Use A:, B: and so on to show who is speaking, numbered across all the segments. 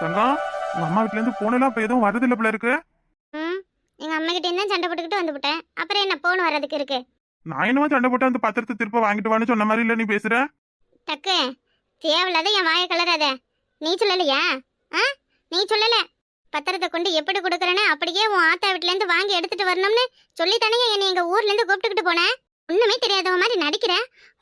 A: தங்கம் உங்க அம்மா வீட்ல இருந்து போனெல்லாம் இப்ப எதுவும் வரதில்ல போல இருக்கு.
B: ம் எங்க அம்மா கிட்ட இருந்தா சண்டை போட்டுக்கிட்டு வந்துவிட்டேன் அப்புறம் என்ன போன் வர்றதுக்கு இருக்கு.
A: நான் என்னவோ சண்டை போட்டு அந்த பத்திரத்தை திருப்ப வாங்கிட்டு வான்னு சொன்ன மாதிரி இல்ல நீ பேசுற?
B: டக்கு தேவையில்லாத என் வாயை கலராத. நீ சொல்லலையா? ஆ நீ சொல்லல. பத்திரத்தை கொண்டு எப்படி கொடுக்குறேன்னு அப்படியே உன் ஆத்தா வீட்ல இருந்து வாங்கி எடுத்துட்டு வரணும்னு சொல்லி தானே என்னை எங்க ஊர்ல இருந்து கூப்பிட்டுக்கிட்டு போனேன் ஒண்ணுமே தெரியாதவ மாதிரி நடிக்கிற.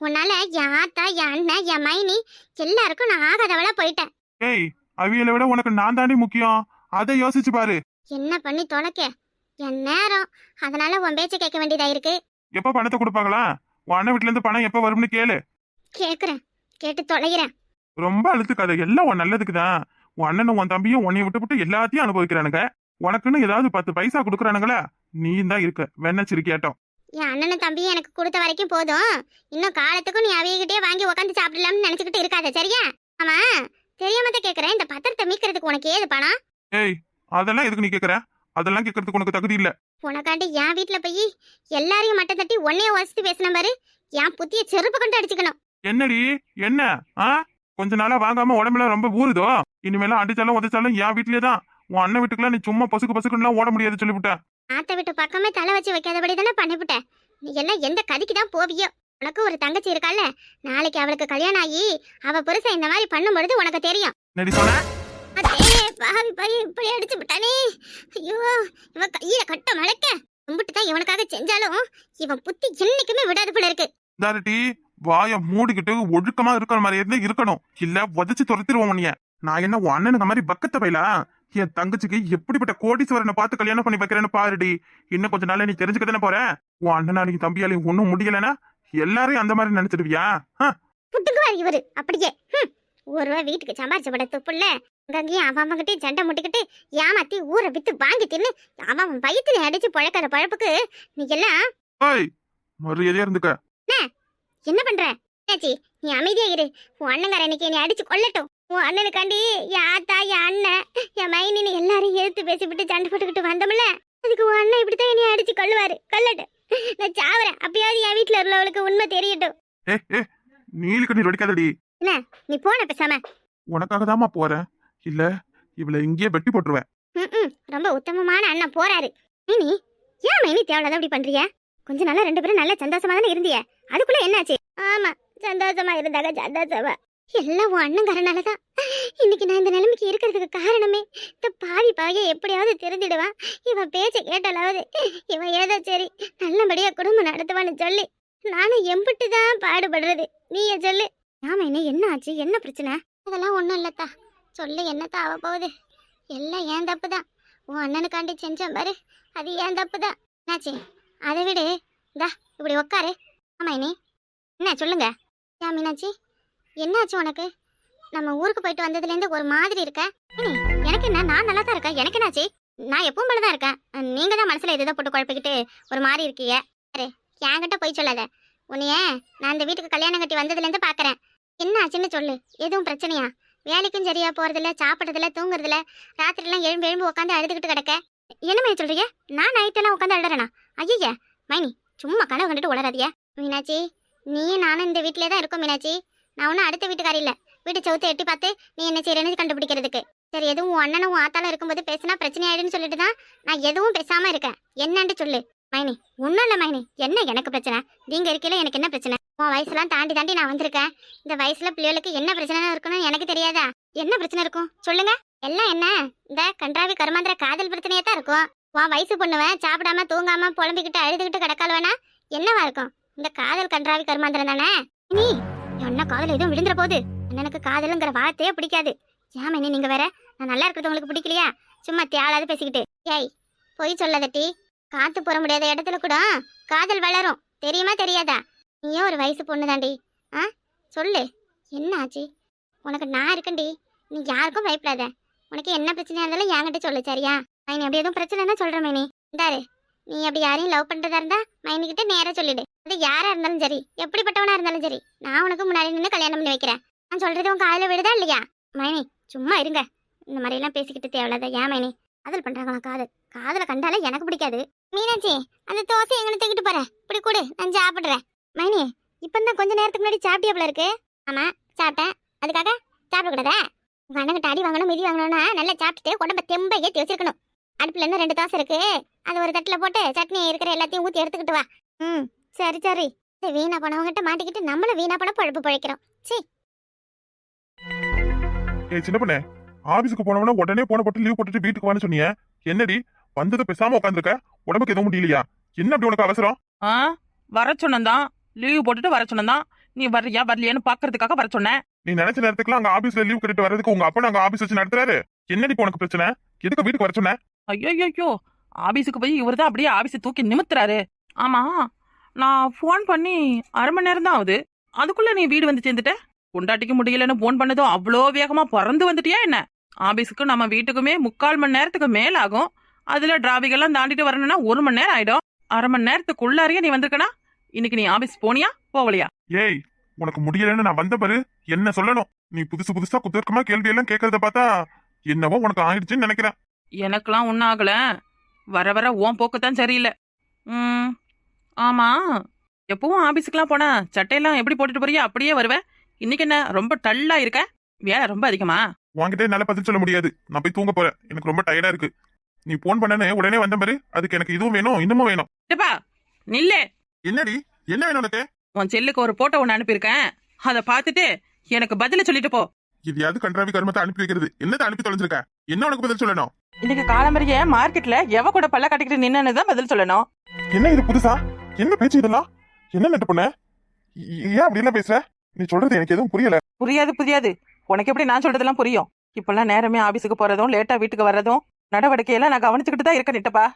B: உன்னால என் ஆத்தா என் அண்ணன் என் மைனி எல்லாருக்கும் நான் ஆகாதவளா போயிட்டேன்.
A: ஏய் அவியலை விட உனக்கு நான் தாண்டி முக்கியம். அதை யோசிச்சு பாரு.
B: என்ன பண்ணி தொலைக்க? என் நேரம். அதனால உன் பேச்ச கேட்க வேண்டியதா இருக்கு?
A: எப்ப பணத்தை கொடுப்பாங்களா? உன் அண்ணன் வீட்ல இருந்து பணம் எப்ப வரும்னு கேளு.
B: கேக்குறேன். கேட்டு தொலைகிறேன்.
A: ரொம்ப அழுத்துக்காத எல்லாம் உன் நல்லதுக்கு தான். உன் அண்ணனும் உன் தம்பியும் உன்னைய விட்டு விட்டு எல்லாத்தையும் அனுபவிக்கிறானுங்க. உனக்குன்னு ஏதாவது பத்து பைசா கொடுக்குறானுங்களா? நீ தான் இருக்க. வெண்ணச்சிருக்கியாட்டம்
B: என் அண்ணனும் தம்பியும் எனக்கு கொடுத்த வரைக்கும் போதும். இன்னும் காலத்துக்கும் நீ அவைகிட்டே வாங்கி உட்காந்து சாப்பிடலாம்னு நினைச்சுக்கிட்டு இருக்காத சரியா? ஆமா. தெரியாம கேக்குறேன். இந்த பத்திரத்தை மீட்கிறதுக்கு உனக்கு ஏது பணம்?
A: ஏய் அதெல்லாம் எதுக்கு நீ கேக்குற? அதெல்லாம் கேட்கறதுக்கு உனக்கு தகுதி இல்ல.
B: உனக்காண்டி என் வீட்ல போய் எல்லாரையும் மட்டம் தட்டி ஒன்னைய வசதி பேசின பாரு. என் புத்திய செருப்பு கொண்டு அடிச்சுக்கணும்.
A: என்னடி? என்ன? ஆ? கொஞ்ச நாளா வாங்காம உடம்புல ரொம்ப ஊறுதோ? இனிமேலாம் அடிச்சாலும் உதைச்சாலும் என் வீட்லயே தான் உன் அண்ணன் வீட்டுக்குலாம் நீ சும்மா பசுக்கு பசுக்குலாம் ஓட முடியாது சொல்லிவிட்டேன்
B: ஆத்த விட்டு பக்கமே தலை வச்சு வைக்காதபடி தானே பண்ணிவிட்ட. நீ எல்லாம் எந்த கதிக்கு தான் போவியோ? உனக்கு ஒரு தங்கச்சி இருக்கால நாளைக்கு அவளுக்கு கல்யாணம் ஆகி அவ புருஷன் இந்த மாதிரி பண்ணும்பொழுது உனக்கு தெரியும். பாவி பையன் இப்படி அடிச்சு விட்டானே. ஐயோ இவன் கையில கட்ட மழைக்க. கும்பிட்டு தான் இவனுக்காக செஞ்சாலும் இவன் புத்தி என்னைக்குமே விடாது போல இருக்கு.
A: தாரட்டி வாய மூடிக்கிட்டு ஒழுக்கமா இருக்கிற மாதிரி இருந்தா இருக்கணும். இல்ல உதச்சு துரத்திடுவோம் உன்னைய. நான் என்ன உன் அண்ணனுக்கு மாதிரி பக்கத்த பையலா? என் தங்கச்சிக்கு எப்படிப்பட்ட கோடீஸ்வரனை பார்த்து கல்யாணம் பண்ணி வைக்கிறேன்னு பாருடி. இன்னும் கொஞ்ச நாள்ல நீ தெரிஞ்சுக்க தானே போற? உன் அண்ணனாலையும் தம்பியாலையும் ஒன்னும் முடியலனா எல்லாரையும் அந்த மாதிரி நினைச்சிடுவியா? ஆ?
B: புட்டுக்குவார் இவரு. அப்படியே. ஒரு ரூபா வீட்டுக்கு சம்பாரிச்ச பட துப்புல்ல. அங்கங்கேயும் அவன் அவன்கிட்டயும் சண்டை முட்டிக்கிட்டு ஏமாத்தி ஊரை வித்து வாங்கி தின்னு அவன் வயித்துல அடிச்சு பழக்கிற பழப்புக்கு நீ எல்லாம்
A: ஏய் மரியாதையா இருந்துக்க.
B: என்ன? பண்ற? என்னாச்சி? நீ அமைதியா இரு. உன் அண்ணங்கார இன்னைக்கு நீ அடிச்சு கொல்லட்டும். உன் அண்ணனுக்காண்டி என் ஆத்தா என் அண்ணன் என் மைனின்னு எல்லாரையும் எதிர்த்து பேசிவிட்டு சண்டை போட்டுக்கிட்டு வந்தோம்ல. அதுக்கு உன் அண்ணன் இப்படித்தான் என்னைய அடிச்சு கொல்லுவாரு. கொல்லட்டும் நான் சாவறேன். அப்பயாவது என் வீட்டுல உள்ளவளுக்கு உண்மை தெரியட்டும்.
A: ஏ ஏ நீலுக்கு நீ வெடிக்காதடி.
B: நீ போன பேசாம.
A: உனக்காக தாம்மா போறேன். இல்ல இவளை இங்கேயே வெட்டி போட்டுருவேன்.
B: ம்ம். ரொம்ப உத்தமமான அண்ணன் போறாரு. மைனி ஏன் மைனி தேவையில்லாத இப்படி பண்றிய கொஞ்ச நாளா ரெண்டு பேரும் நல்ல சந்தோஷமா தானே இருந்திய. அதுக்குள்ள என்னாச்சு? ஆமா சந்தோஷமா இருந்தாங்க சந்தோஷமா. எல்லாம் உன் அண்ணங்காரனாலதான் இன்னைக்கு நான் இந்த நிலைமைக்கு இருக்கிறதுக்கு காரணமே இந்த பாவி பாவிய எப்படியாவது திறந்துடுவான் இவன் பேச்சை கேட்டாலாவது இவன் ஏதோ சரி நல்லபடியாக குடும்பம் நடத்துவான்னு சொல்லி நானும் எம்பிட்டு தான் பாடுபடுறது. நீயே சொல்லு. நாம என்ன என்ன ஆச்சு? என்ன பிரச்சனை? அதெல்லாம் ஒன்றும் இல்லத்தா. சொல்லு என்னத்தா ஆக போகுது? எல்லாம் ஏன் தப்பு தான் உன் அண்ணனுக்காண்டி செஞ்சேன் பாரு. அது ஏன் தப்பு தான் என்னாச்சு? அதை விடு. இந்தா இப்படி உக்காரு ஆமா இனி. என்ன சொல்லுங்க. ஏன் மீனாச்சி என்னாச்சு உனக்கு? நம்ம ஊருக்கு போயிட்டு வந்ததுலேருந்து ஒரு மாதிரி இருக்க. எனக்கு என்ன? நான் நல்லா தான் இருக்கேன். எனக்கு என்னாச்சு? நான் எப்பவும் போல தான் இருக்கேன். நீங்க தான் மனசுல எதோ போட்டு குழப்பிக்கிட்டு ஒரு மாதிரி இருக்கீங்க. சரி என்கிட்ட போய் சொல்லாத. உன்னைய நான் இந்த வீட்டுக்கு கல்யாணம் கட்டி வந்ததுலேருந்து பார்க்குறேன் என்ன ஆச்சுன்னு சொல்லு. எதுவும் பிரச்சனையா? வேலைக்கும் சரியா போறதில்ல சாப்பிட்றதில்ல தூங்குறதில்ல. ராத்திரிலாம் எழும்பு எழும்பு உட்காந்து அழுதுகிட்டு கிடக்க. என்னமே சொல்கிறீங்க சொல்றீங்க? நான் நைட்டெல்லாம் உட்காந்து அழுறேனா? ஐயா மைனி சும்மா கனவு கண்டுட்டு உளராதியா மீனாட்சி நீ நானும் இந்த வீட்டிலே தான் இருக்கோம் மீனாட்சி. நான் ஒன்றும் அடுத்த வீட்டுக்காரி இல்லை. வீட்டு சவுத்து எட்டி பார்த்து நீ என்ன செய்யறேன்னு கண்டுபிடிக்கிறதுக்கு. சரி எதுவும் உன் அண்ணனும் உன் ஆத்தாலும் இருக்கும்போது பேசினா பிரச்சனை ஆயிடுன்னு சொல்லிட்டு தான் நான் எதுவும் பேசாம இருக்கேன். என்னன்னு சொல்லு. மைனி ஒன்றும் இல்லை மைனி. என்ன எனக்கு பிரச்சனை? நீங்க இருக்கையில எனக்கு என்ன பிரச்சனை? உன் வயசுலாம் தாண்டி தாண்டி நான் வந்திருக்கேன். இந்த வயசுல பிள்ளைகளுக்கு என்ன பிரச்சனை இருக்குன்னு எனக்கு தெரியாதா? என்ன பிரச்சனை இருக்கும்? சொல்லுங்க. எல்லாம் என்ன? இந்த கன்றாவி கருமாந்திர காதல் பிரச்சனையே தான் இருக்கும். உன் வயசு பொண்ணுவன் சாப்பிடாம தூங்காம புலம்பிக்கிட்டு அழுதுகிட்டு கிடக்கால்வனா என்னவா இருக்கும்? இந்த காதல் கன்றாவி கருமாந்திரம் தானே? நீ என்ன காதல் எதுவும் விழுந்துற போகுது எனக்கு காதலுங்கிற வார்த்தையே பிடிக்காது. ஏன் நீங்க வேற? நான் நல்லா இருக்கிறது உங்களுக்கு பிடிக்கலையா? சும்மா தேளாது பேசிக்கிட்டு. ஏய் பொய் சொல்லாதட்டி காத்து போற முடியாத இடத்துல கூட காதல் வளரும். தெரியுமா தெரியாதா? நீயும் ஒரு வயசு பொண்ணு தாண்டி ஆ? சொல்லு. என்ன ஆச்சு? உனக்கு நான் இருக்கண்டி நீ யாருக்கும் பயப்படாத. உனக்கு என்ன பிரச்சனையா இருந்தாலும் என்கிட்ட சொல்லு சரியா? மைனி அப்படி எதுவும் பிரச்சனைன்னா சொல்றேன் மைனி இந்தாரு. நீ அப்படி யாரையும் லவ் பண்றதா இருந்தா மைனி நேராக சொல்லிடு. அது யாரா இருந்தாலும் சரி எப்படிப்பட்டவனா இருந்தாலும் சரி நான் உனக்கு முன்னாடி நின்று கல்யாணம் பண்ணி வைக்கிறேன். நான் சொல்றது உன் காதில் விடுதா இல்லையா? மைனி சும்மா இருங்க. இந்த மாதிரி எல்லாம் பேசிக்கிட்டு தேவையில்லாத ஏன் மைனி? காதல் பண்றாங்களா காதல். காதல கண்டாலே எனக்கு பிடிக்காது. மீனாட்சி அந்த தோசை எங்கன்னு தூக்கிட்டு போறேன். இப்படி கொடு நான் சாப்பிடுறேன். மைனி இப்போ தான் கொஞ்ச நேரத்துக்கு முன்னாடி சாப்பிட்டியாப்ல இருக்கு? ஆமா சாப்பிட்டேன். அதுக்காக சாப்பிடக்கூடாதா உங்க அண்ணன் அடி வாங்கணும் மிதி வாங்கணும்னா நல்லா சாப்பிட்டுட்டு உடம்ப தெம்பையே ஏத்தி அடுப்புல இன்னும் ரெண்டு தோசை இருக்கு. அது ஒரு தட்டுல போட்டு சட்னி இருக்கிற எல்லாத்தையும் ஊத்தி எடுத்துக்கிட்டு வா. ம் சரி சரி. வீணா போனவங்கிட்ட மாட்டிக்கிட்டு நம்மளும் வீணா போன பழப்பு பழைக்கிறோம். சீ
A: ஏய் சின்ன பொண்ணே ஆபீஸ்க்கு போனவன உடனே போன போட்டு லீவ் போட்டுட்டு வீட்டுக்கு வான்னு சொன்னீங்க என்னடி வந்தது பேசாம உட்காந்துருக்க உடம்புக்கு எதுவும் முடியலையா? என்ன அப்படி உனக்கு அவசரம்?
C: ஆ வர சொன்னதான் லீவு போட்டுட்டு வர சொன்னதான் நீ வர்றியா வரலையான்னு பாக்குறதுக்காக வர சொன்னேன்
A: நீ நினைச்ச நேரத்துக்குலாம் அங்க ஆபீஸ்ல லீவ் கட்டிட்டு வர்றதுக்கு உங்க அப்பா அங்க ஆபீஸ் வச்சு நடத்துறாரு? என்னடி உனக்கு பிரச்சனை? எதுக்கு வீட்டுக்கு வர சொன்ன?
C: ஐயோ ஐயோ ஆபீஸுக்கு போய் இவர் தான் அப்படியே ஆபீஸை தூக்கி நிமித்துறாரு. ஆமா நான் ஃபோன் பண்ணி அரை மணி நேரம் தான் ஆகுது. அதுக்குள்ள நீ வீடு வந்து சேர்ந்துட்ட? கொண்டாட்டிக்க முடியலன்னு ஃபோன் பண்ணதும் அவ்வளோ வேகமா பறந்து வந்துட்டியா என்ன? ஆபீஸுக்கு நம்ம வீட்டுக்குமே முக்கால் மணி நேரத்துக்கு மேல ஆகும் அதுல டிராபிகெல்லாம் தாண்டிட்டு வரணும்னா ஒரு மணி நேரம் ஆயிடும். அரை மணி நேரத்துக்குள்ளாரியே நீ வந்திருக்கனா? இன்னைக்கு நீ ஆபீஸ் போனியா? போகலையா?
A: ஏய் உனக்கு முடியலன்னு நான் வந்த பாரு. என்ன சொல்லணும்? நீ புதுசு புதுசா குதர்க்கமா கேள்வி எல்லாம் கேக்குறத பார்த்தா என்னவோ உனக்கு ஆயிடுச்சுன்னு நினைக்கிறேன்.
C: எனக்கெல்லாம் ஒன்றும் ஆகல. வர வர ஓன் போக்கு தான் சரியில்லை. ம் ஆமா. எப்பவும் ஆபீஸுக்கெல்லாம் போனா சட்டையெல்லாம் எப்படி போட்டுட்டு போறியா அப்படியே வருவேன் இன்னைக்கு என்ன ரொம்ப டல்லா இருக்க? வேலை ரொம்ப அதிகமா?
A: உன்கிட்ட என்னால பதில் சொல்ல முடியாது. நான் போய் தூங்க போறேன். எனக்கு ரொம்ப டயர்டா இருக்கு. நீ போன் பண்ணனே உடனே வந்த பாரு. அதுக்கு எனக்கு இதுவும் வேணும் இன்னமும் வேணும்.
C: டப்பா நில்லு.
A: என்னடி? என்ன வேணும் உனக்கு?
C: உன் செல்லுக்கு ஒரு போட்டோ ஒன்று அனுப்பியிருக்கேன். அதை பார்த்துட்டு எனக்கு பதில சொல்லிட்டு போ.
A: இது கன்றாவி கர்மத்தை அனுப்பி வைக்கிறது. என்னத்தை அனுப்பி தொலைஞ்சிருக்க? என்ன உனக்கு பதில் சொல்லணும்?
C: இன்னைக்கு காலம்பரிய மார்க்கெட்ல எவ கூட பல்ல கட்டிக்கிட்டு நின்னு தான் பதில் சொல்லணும்.
A: என்ன இது புதுசா? என்ன பேச்சு இதெல்லாம்? என்ன நட்டு பண்ண? ஏன் அப்படி எல்லாம் பேசுற? நீ சொல்றது எனக்கு எதுவும் புரியல.
C: புரியாது புரியாது. உனக்கு எப்படி நான் சொல்றதெல்லாம் புரியும்? இப்பெல்லாம் நேரமே ஆபீஸுக்கு போறதும் லேட்டா வீட்டுக்கு வர்றதும் நடவடிக்கையெல்லாம் நான் கவனிச்சுக்கிட்டு தான் இருக்கேன் நிட்டப்பா.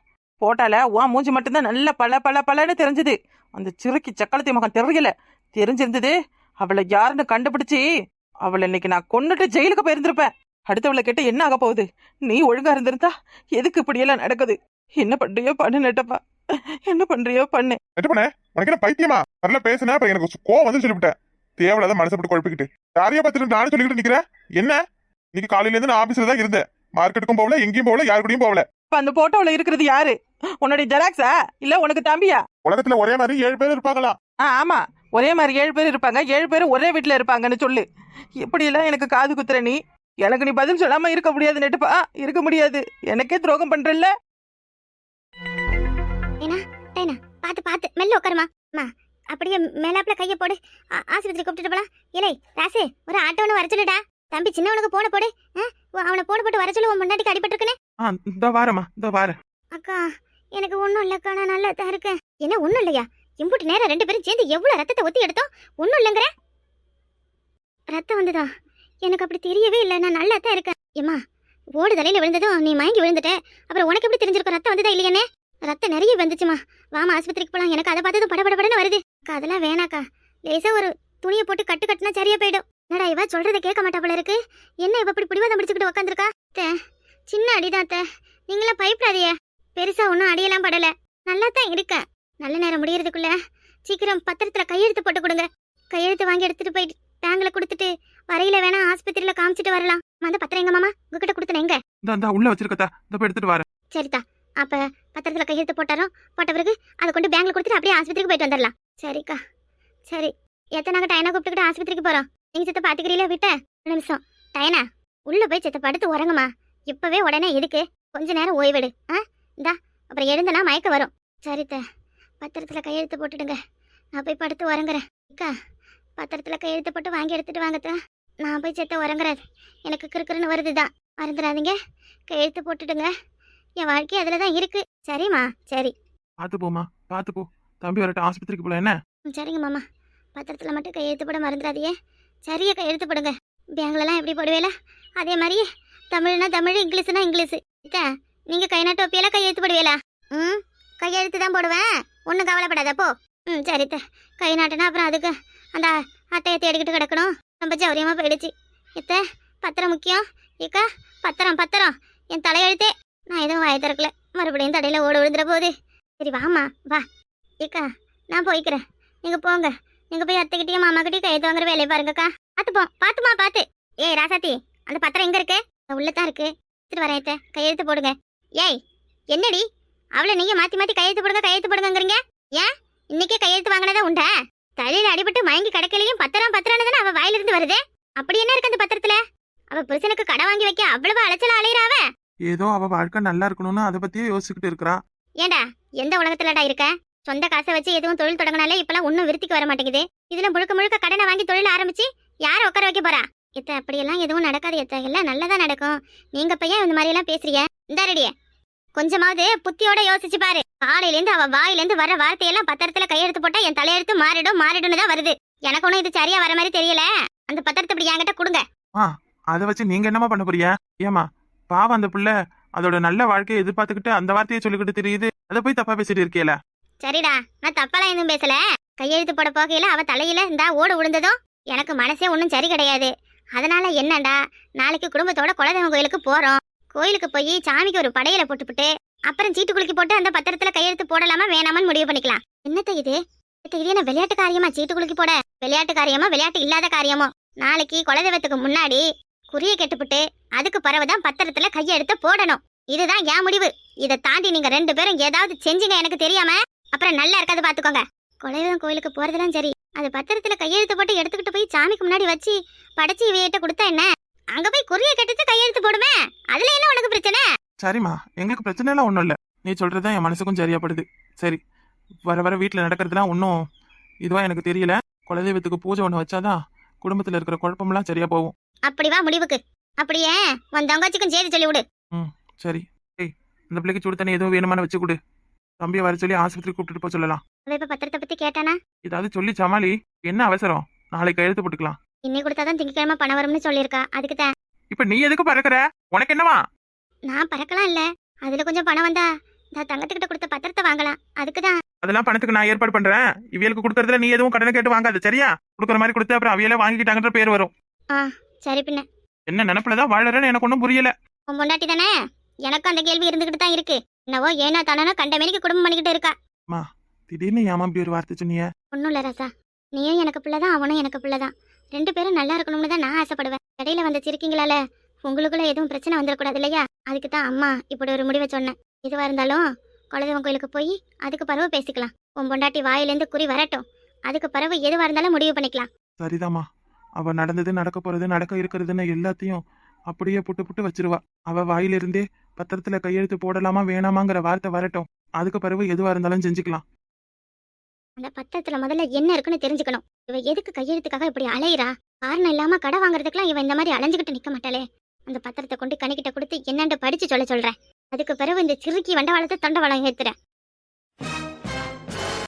C: போட்டால உன் மூஞ்சி மட்டும்தான் நல்ல பல பல பலன்னு தெரிஞ்சது. அந்த சிறுக்கி சக்களத்தி முகம் தெரியல. தெரிஞ்சிருந்தது. அவளை யாருன்னு கண்டுபிடிச்சு அவளை இன்னைக்கு நான் கொன்னுட்டு ஜெயிலுக்கு போயிருந்திருப்பேன். அடுத்தவளை கேட்டு என்ன ஆக போகுது? நீ ஒழுங்கா இருந்திருந்தா எதுக்கு இப்படியெல்லாம் நடக்குது? என்ன பண்றியோ பண்ணு நெட்டப்பா. என்ன பண்றியோ பண்ணு.
A: நட்டு பண்ண உனக்கு என்ன பைத்தியமா? வரல பேசுனா அப்புறம் எனக்கு கோவம் வந்து சொல்லிவிட்டேன். தேவையில்லாத மனசை போட்டு குழப்பிக்கிட்டு. யாரையா பார்த்துட்டு நானும் சொல்லிக்கிட்டு நிக்கிறேன். என்ன? இன்னைக்கு காலையில இருந்து நான் ஆபீஸ்ல தான் இருந்தேன். மார்க்கெட்டுக்கும் போகல எங்கேயும் போகல யாரு கூடயும் போகல.
C: இப்ப அந்த போட்டோல இருக்கிறது யாரு? உன்னுடைய ஜெராக்ஸா? இல்ல உனக்கு தம்பியா?
A: உலகத்துல ஒரே மாதிரி ஏழு பேர் இருப்பாங்களா?
C: ஆமா. ஒரே மாதிரி ஏழு பேர் இருப்பாங்க. ஏழு பேரும் ஒரே வீட்ல இருப்பாங்கன்னு சொல்லு. இப்படியெல்லாம் எனக்கு காது குத்துற நீ? எனக்கு நீ பதில் சொல்லாம இருக்க முடியாது நெட்டுப்பா. இருக்க முடியாது. எனக்கே துரோகம் பண்றல்ல.
B: பாத்து பாத்து மெல்ல உட்காருமா. அம்மா அப்படியே மேலாப்புல கைய போடு. ஆஸ்பத்திரி கூப்பிட்டுட்டு போலாம். இலை ராசு ஒரு ஆட்டோன்னு வர சொல்லுடா. தம்பி சின்னவனுக்கு போடு? உ- அவனை போன போட்டு வர சொல்லு உன் முன்னாடிக்கு அடிபட்டிருக்குன்னு.
C: ஆ இந்த வாரமா இந்த வார
B: அக்கா எனக்கு ஒன்றும் இல்லைக்கா நான் நல்லா தான் இருக்கேன். என்ன ஒன்றும் இல்லையா? இம்புட்டு நேரம் ரெண்டு பேரும் சேர்ந்து எவ்வளோ ரத்தத்தை ஒத்தி எடுத்தோம்? ஒன்றும் இல்லைங்கிற? ரத்தம் வந்துதா? எனக்கு அப்படி தெரியவே இல்லை. நான் நல்லா தான் இருக்கேன். ஏம்மா ஓடு தலையில விழுந்ததும் நீ மயங்கி விழுந்துட்ட. அப்புறம் உனக்கு எப்படி தெரிஞ்சிருக்கும்? ரத்தம் வந்ததா இல்லையானே ரத்தம் நிறைய வந்துச்சுமா வாமா ஆஸ்பத்திரிக்கு போகலாம் எனக்கு அதை பார்த்ததும் படபடபடன்னு வருது. அக்கா அதெல்லாம் வேணாக்கா. லேசாக ஒரு துணியை போட்டு கட்டு கட்டினா சரியா போயிடும். என்னடா இவ சொல்றத கேட்க மாட்டா போல இருக்கு. என்ன இவ இப்படி பிடிவாதம் பிடிச்சிக்கிட்டு உட்காந்துருக்கா அத்தை, சின்ன அடிதான் அத்தை. நீங்களாம் பயப்படாதீங்க. பெருசா ஒன்றும் அடியெல்லாம் படல. நல்லா தான் இருக்கேன் நல்ல நேரம் முடியறதுக்குள்ள சீக்கிரம் பத்திரத்துல கையெழுத்து போட்டு கொடுங்க. கையெழுத்து வாங்கி எடுத்துட்டு போயிட்டு பேங்க்ல கொடுத்துட்டு வரையில வேணா ஆஸ்பத்திரியில காமிச்சிட்டு வரலாம். அந்த பத்திரம் எங்க மாமா? உங்ககிட்ட கொடுத்தன எங்க?
C: இந்த இந்த உள்ள வச்சிருக்கதா இந்த போய் எடுத்துட்டு வரேன்.
B: சரிதா. அப்ப பத்திரத்துல கையெழுத்து போட்டாரோ? போட்ட பிறகு அதை கொண்டு பேங்க்ல கொடுத்துட்டு அப்படியே ஆஸ்பத்திரிக்கு போயிட்டு வந்துடலாம். சரிக்கா. சரி. எத்தனை நாங்க டைனா கூப்பிட்டுக்கிட்டு ஆஸ்பத்திரிக்கு போறோம்? நீங்க சித்த பாத்துக்கிறீங்களா விட்ட? ஒரு நிமிஷம். டைனா உள்ள போய் சித்த படுத்து உறங்குமா? இப்பவே உடனே எதுக்கு கொஞ்ச நேரம் ஓய்வெடு. ஆ? இந்தா. அப்புறம் எழுந்தனா மயக்க வரும். சரித்த பத்திரத்துல கையெழுத்து போட்டுடுங்க. நான் போய் படுத்து உறங்குறேன். அக்கா பத்திரத்துல கையெழுத்து போட்டு வாங்கி எடுத்துட்டு வாங்கத்தா. நான் போய் செத்த உறங்குறேன். எனக்கு கிறுக்கிறுன்னு வருதுதான். மறந்துடாதீங்க கையெழுத்து போட்டுடுங்க. என் வாழ்க்கை அதுல தான் இருக்கு. சரிம்மா. சரி.
C: பாத்து போமா பாத்து போ. தம்பி வரட்டும். ஆஸ்பத்திரிக்கு போல என்ன?
B: ம், சரிங்க மாமா. பத்திரத்தில் மட்டும் கையெழுத்து போட மறந்துடாதீங்க சரியா கையெழுத்து போடுங்க. பேங்க்லலாம் எப்படி போடுவேல? அதே மாதிரி தமிழ்னா தமிழ் இங்கிலீஷ்னா இங்கிலீஷ். நீங்கள் கை நாட்டு ஒப்பியெல்லாம் கையெழுத்து போடுவீங்களா ம்? கையெழுத்து தான் போடுவேன். ஒன்றும் கவலைப்படாத போ. ம் சரி த கை நாட்டுனா அப்புறம் அதுக்கு அந்த அட்டையை தேடிக்கிட்டு கிடக்கணும். ரொம்ப ஜௌரியமாக போயிடுச்சு. இத்த பத்திரம் முக்கியம். ஏக்கா பத்திரம் பத்திரம். என் தலையெழுத்தே. நான் எதுவும் வாய திறக்கல. மறுபடியும் தடையில் ஓட விழுந்துற போகுது சரி வாமா வா. ஏக்கா நான் போய்க்கிறேன். நீங்கள் போங்க. நீங்கள் போய் அத்தைக்கிட்டேயும் மாமாக்கிட்டையும் கையெழுத்து வாங்குற வேலையை பாருங்கக்கா. பார்த்துப்போம் பார்த்துமா பார்த்து. ஏய் ராசாத்தி அந்த பத்திரம் எங்கே இருக்கு? உள்ளதான் இருக்கு. எடுத்துட்டு வரேன் இத்தை. கையெழுத்து போடுங்க. ஏய் என்னடி? அவளை நீங்கள் மாற்றி மாற்றி கையெழுத்து போடுங்க கையெழுத்து போடுங்கங்கிறீங்க? ஏன்? இன்னைக்கே கையெழுத்து வாங்கினதா உண்டா? தலையில அடிபட்டு மயங்கி கிடக்கலையும் பத்திரம் பத்திரம்னு தானே அவ வாயிலிருந்து வருது? அப்படி என்ன இருக்கு அந்த பத்திரத்துல? அவ புருஷனுக்கு கடை வாங்கி வைக்க அவ்வளவு அலைச்சல அலையறாவ
A: ஏதோ அவ வாழ்க்கை நல்லா இருக்கணும்னு அதை பத்தியே யோசிச்சுக்கிட்டு இருக்கிறா.
B: ஏண்டா எந்த உலகத்துலடா இருக்க? சொந்த காசை வச்சு எதுவும் தொழில் தொடங்கினாலே இப்பெல்லாம் ஒன்னும் விருத்திக்கு வர மாட்டேங்குது. இதுல முழுக்க முழுக்க கடனை வாங்கி தொழில் ஆரம்பிச்சு யார உட்கார வைக்க போறா? எத்த அப்படியெல்லாம் எதுவும் நடக்காது எத்த. எல்லாம் நல்லதா நடக்கும். நீங்க ஏன் இந்த மாதிரி எல்லாம் பேசுறீங்க? இந்த ரெடியே. கொஞ்சமாவது புத்தியோட யோசிச்சு பாரு. காலையில இருந்து அவ வாயில இருந்து வர வார்த்தையெல்லாம் பத்திரத்துல கையெழுத்து போட்டா என் தலையெழுத்து மாறிடும் மாறிடும்னு தான் வருது. எனக்கு ஒண்ணும் இது சரியா வர மாதிரி தெரியல. அந்த பத்திரத்தை இப்படி என்கிட்ட கொடுங்க.
A: அதை வச்சு நீங்க என்னமா பண்ண போறீங்க? ஏமா பாவம் அந்த புள்ள. அதோட நல்ல வாழ்க்கையை எதிர்பார்த்துக்கிட்டு அந்த வார்த்தையை சொல்லிக்கிட்டு தெரியுது. அதை போய் தப்பா பேசிட்டு இருக்கேல
B: சரிடா நான் தப்பாலாம் எதுவும் பேசல. கையெழுத்து போட போகையில அவ தலையில இந்த ஓடு விழுந்ததும் எனக்கு மனசே ஒன்றும் சரி கிடையாது. அதனால என்னடா நாளைக்கு குடும்பத்தோட குலதெய்வம் கோயிலுக்கு போறோம். கோயிலுக்கு போய் சாமிக்கு ஒரு படையில போட்டுப்புட்டு அப்புறம் சீட்டு குலுக்கி போட்டு அந்த பத்திரத்துல கையெழுத்து போடலாமா வேணாமான்னு முடிவு பண்ணிக்கலாம். என்னத்த இது? இது என்ன விளையாட்டு காரியமா சீட்டு குலுக்கி போட? விளையாட்டு காரியமா விளையாட்டு இல்லாத காரியமோ? நாளைக்கு குலதெய்வத்துக்கு முன்னாடி குறிய கெட்டுப்புட்டு அதுக்கு பிறகுதான் பத்திரத்துல கையெழுத்து போடணும். இதுதான் என் முடிவு. இதை தாண்டி நீங்க ரெண்டு பேரும் ஏதாவது செஞ்சீங்க எனக்கு தெரியாம அப்புறம் நல்லா இருக்காது பாத்துக்கோங்க. குலதெய்வம் கோயிலுக்கு போறதெல்லாம் சரி. அது பத்திரத்துல கையெழுத்து போட்டு எடுத்துக்கிட்டு போய் சாமிக்கு முன்னாடி வச்சு படைச்சு இவையிட்ட கொடுத்தா என்ன? அங்க போய் குறிய கட்டிட்டு கையெழுத்து போடுமே? அதுல என்ன உனக்கு பிரச்சனை?
A: சரிம்மா எங்களுக்கு பிரச்சனை எல்லாம் ஒன்றும் இல்லை. நீ சொல்றதுதான் என் மனசுக்கும் சரியாப்படுது. சரி வர வர வீட்டில் நடக்கிறதுலாம் ஒன்றும் இதுவா எனக்கு தெரியல. குலதெய்வத்துக்கு பூஜை ஒன்று வச்சாதான் குடும்பத்தில் இருக்கிற குழப்பம்லாம் சரியா போகும்.
B: அப்படி வா முடிவுக்கு. அப்படியே உன் தங்கச்சிக்கும் செய்தி சொல்லி விடு.
A: சரி. ஏய் இந்த பிள்ளைக்கு சுடு தண்ணி எதுவும் வேணுமான்னு வச்சு கொடு. தம்பியை வர சொல்லி ஆஸ்பத்திரி கூப்பிட்டுட்டு போக சொல்லலாம்.
B: அவ இப்ப பத்திரத்தை பத்தி கேட்டானா?
A: ஏதாவது சொல்லி சமாளி என்ன அவசரம்? நாளைக்கு கையெழுத்து போட்டுக்கலாம்.
B: இன்னைக்கு கொடுத்தாதான் திங்கக்கிழமை பணம் வரும்னு சொல்லியிருக்கா. அதுக்கு தான்
A: இப்ப நீ எதுக்கு பறக்கிற? உனக்கு என்னவா?
B: நான் பறக்கலாம் இல்ல. அதுல கொஞ்சம் பணம் வந்தா நான் தங்கத்துக்கிட்ட கொடுத்த பத்திரத்தை வாங்கலாம். அதுக்கு தான்
A: அதெல்லாம் பணத்துக்கு நான் ஏற்பாடு பண்றேன். இவியலுக்கு கொடுக்கறதுல நீ எதுவும் கடனை கேட்டு வாங்காத சரியா? கொடுக்குற மாதிரி கொடுத்து அப்புறம் அவியல வாங்கிக்கிட்டாங்கன்ற பேர் வரும்.
B: சரி பின்ன.
A: என்ன நினப்புலதான் வாழறேன்னு எனக்கு ஒன்றும் புரியல.
B: உன் பொண்டாட்டி தானே? எனக்கும் அந்த கேள்வி இருந்துகிட்டு தான் இருக்கு. என்னவோ ஏனோ தானோ கண்ட மேனிக்கு குடும்பம் பண்ணிக்கிட்டு இருக்கா.
A: திடீர்னு ஏமா இப்படி ஒரு வார்த்தை சொன்னிய.
B: ஒன்றும் இல்லை ராசா. நீயும் எனக்கு பிள்ளைதான் அவனும் எனக்கு பிள்ளைதான் ரெண்டு பேரும் நல்லா இருக்கணும்னு தான் நான் ஆசைப்படுவேன். இடையில வந்து சிரிக்கீங்களால உங்களுக்குள்ள எதுவும் பிரச்சனை வந்துடக்கூடாது இல்லையா? அதுக்கு தான் அம்மா இப்படி ஒரு முடிவை சொன்னேன். எதுவாக இருந்தாலும் குலதெய்வம் கோயிலுக்கு போய் அதுக்கு பறவை பேசிக்கலாம். உன் பொண்டாட்டி வாயிலேருந்து குறி வரட்டும். அதுக்கு பறவை எதுவாக இருந்தாலும் முடிவு பண்ணிக்கலாம்.
A: சரிதாம்மா. அவ நடந்தது நடக்க போறது நடக்க இருக்கிறதுன்னு எல்லாத்தையும் அப்படியே புட்டு புட்டு வச்சிருவா. அவ வாயிலிருந்தே பத்திரத்துல கையெழுத்து போடலாமா வேணாமாங்கிற வார்த்தை வரட்டும். அதுக்கு பிறகு எதுவா இருந்தாலும் செஞ்சுக்கலாம்.
B: அந்த பத்திரத்துல முதல்ல என்ன இருக்குன்னு தெரிஞ்சுக்கணும். இவ எதுக்கு கையெழுத்துக்காக இப்படி அலையிறா? காரணம் இல்லாம கடை வாங்குறதுக்குலாம் இவன் இந்த மாதிரி அலைஞ்சுக்கிட்டு நிக்க மாட்டாளே. அந்த பத்திரத்தை கொண்டு கணிக்கிட்ட கொடுத்து என்னன்னு படிச்சு சொல்ல சொல்றேன் அதுக்கு பிறகு இந்த சிறுக்கி வண்டவாளத்தை தொண்டவாளம் ஏத்துறேன்